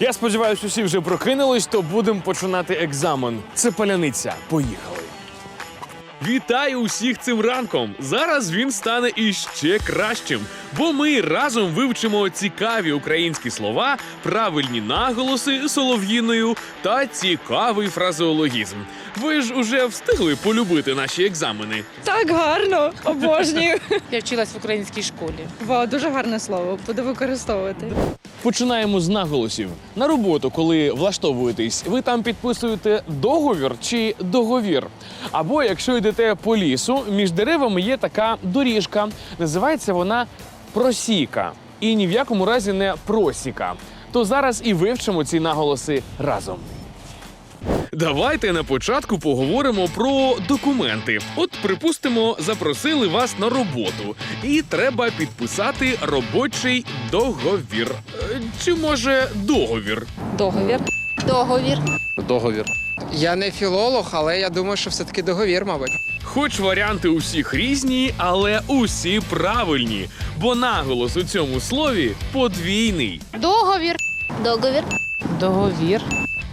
Я сподіваюся, усі вже прокинулись, то будемо починати екзамен. Це паляниця. Поїхали. Вітаю усіх цим ранком! Зараз він стане іще кращим, бо ми разом вивчимо цікаві українські слова, правильні наголоси солов'їною та цікавий фразеологізм. Ви ж уже встигли полюбити наші екзамени. Так гарно, обожнюю. Я вчилась в українській школі. Вау, дуже гарне слово. Буду використовувати. Починаємо з наголосів. На роботу, коли влаштовуєтесь, ви там підписуєте договір чи договір. Або якщо йдете по лісу, між деревами є така доріжка. Називається вона просіка. І ні в якому разі не просіка. То зараз і вивчимо ці наголоси разом. Давайте на початку поговоримо про документи. От, припустимо, запросили вас на роботу, і треба підписати робочий договір. Чи може договір? Договір. Договір. Договір. Я не філолог, але я думаю, що все-таки договір, мабуть. Хоч варіанти усіх різні, але усі правильні, бо наголос у цьому слові подвійний. Договір. Договір. Договір.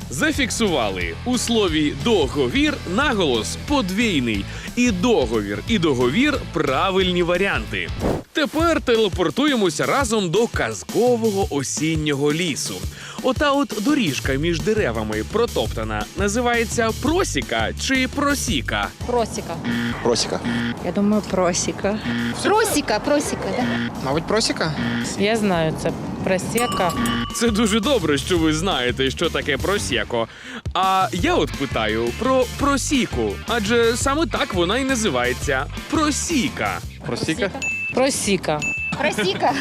Зафіксували у слові договір наголос подвійний. І договір, і договір правильні варіанти. Тепер телепортуємося разом до казкового осіннього лісу. Ота от доріжка між деревами протоптана називається просіка чи просіка. Просіка. Просіка. Я думаю, просіка. Просіка, просіка, да? Мабуть, просіка? Я знаю, це просіка. Це дуже добре, що ви знаєте, що таке просіко. А я от питаю про просіку, адже саме так вона і називається просіка. Просіка. Просіка. Просіка.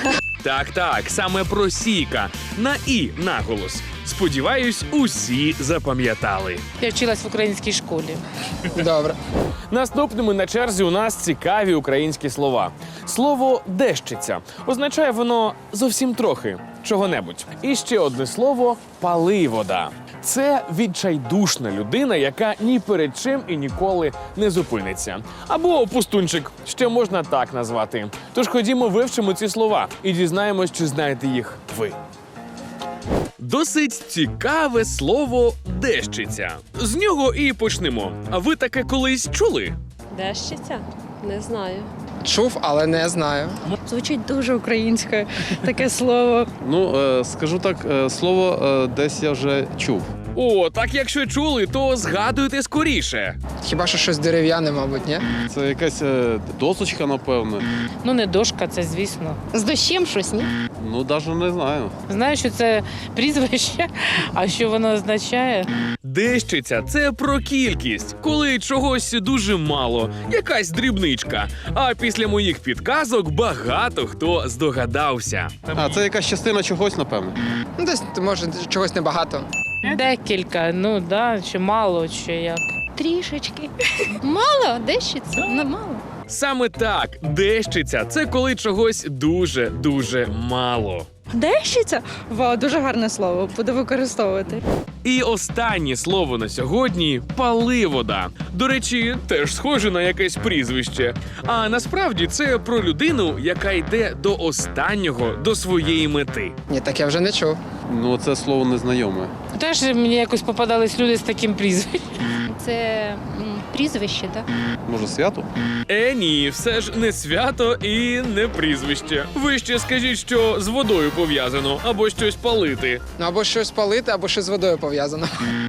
Так, так, саме просіка. На і наголос. Сподіваюсь, усі запам'ятали. Я вчилась в українській школі. Добре. Наступними на черзі у нас цікаві українські слова. Слово дещиця означає воно зовсім трохи чого-небудь. І ще одне слово паливода. Це відчайдушна людина, яка ні перед чим і ніколи не зупиниться. Або пустунчик, ще можна так назвати. Тож ходімо, вивчимо ці слова і дізнаємось, чи знаєте їх ви. Досить цікаве слово дещиця. З нього і почнемо. А ви таке колись чули? Дещиця? Не знаю. Чув, але не знаю. Звучить дуже українське таке слово. Ну, е, скажу так, е, слово е, десь я вже чув. О, так якщо чули, то згадуйте скоріше. Хіба що щось дерев'яне, мабуть, ні? Це якась е, досочка, напевне. Ну, не дошка, це звісно. З дощем щось, ні? Ну, навіть не знаю. Знаю, що це прізвище, а що воно означає? Дещиця це про кількість, коли чогось дуже мало, якась дрібничка. А після моїх підказок багато хто здогадався. А, це якась частина чогось, напевне. Ну, десь може чогось небагато. Декілька, ну да, чи мало, чи як. Трішечки. Мало, дещиця? Ну, мало. Саме так, дещиця це коли чогось дуже дуже мало. Дещиця? Вау, дуже гарне слово. Буду використовувати. І останнє слово на сьогодні паливода. До речі, теж схоже на якесь прізвище. А насправді це про людину, яка йде до останнього, до своєї мети. Ні, так я вже не чув. Ну, це слово незнайоме. Теж мені якось попадались люди з таким прізвищем. Це прізвище, так? Може, свято? Е, ні, все ж не свято і не прізвище. Ви ще скажіть, що з водою пов'язано або щось палити. Ну або щось палити, або щось з водою пов'язано.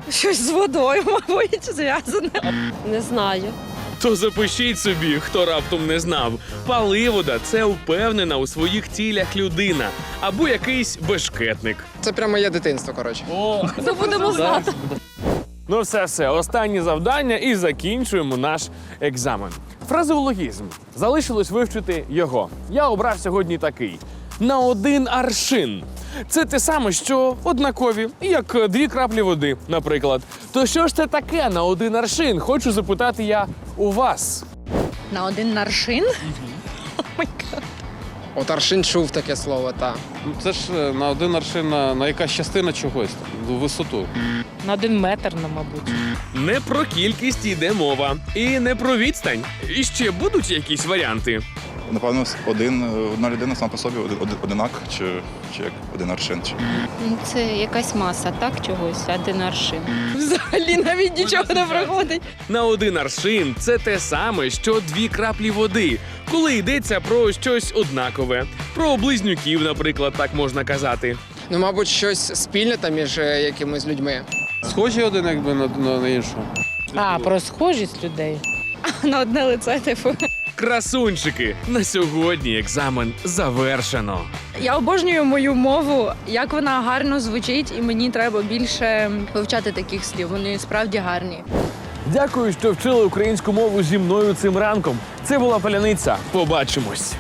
Щось з водою, мабуть, зв'язане. Не знаю. То запишіть собі, хто раптом не знав. Паливода це впевнена у своїх цілях людина або якийсь бешкетник. Це прямо є дитинство, коротше. О, Це будемо знати. Ну, все, все, останнє завдання і закінчуємо наш екзамен. Фразеологізм. Залишилось вивчити його. Я обрав сьогодні такий: на один аршин. Це те саме, що однакові, як дві краплі води, наприклад. То що ж це таке на один аршин? Хочу запитати я у вас. На один наршин? Гад. От аршин чув таке слово, та. Ну, Це ж е, на один аршин на, на якась частина чогось, там, висоту. На один метр, ну, мабуть. Не про кількість йде мова, і не про відстань. І ще будуть якісь варіанти. Напевно, один, одна людина сама по собі один, один- одинак, чи, чи як один аршин. Чи... Ну, Це якась маса, так, чогось, один аршин. Взагалі навіть нічого не проходить. На один аршин це те саме, що дві краплі води, коли йдеться про щось однакове. Про близнюків, наприклад, так можна казати. Ну, мабуть, щось спільне там між е, якимись людьми. Схожі один якби на, на, на іншого. А, про схожість людей. На одне лице, типу. Красунчики, на сьогодні екзамен завершено. Я обожнюю мою мову, як вона гарно звучить, і мені треба більше вивчати таких слів. Вони справді гарні. Дякую, що вчили українську мову зі мною цим ранком. Це була паляниця. Побачимось.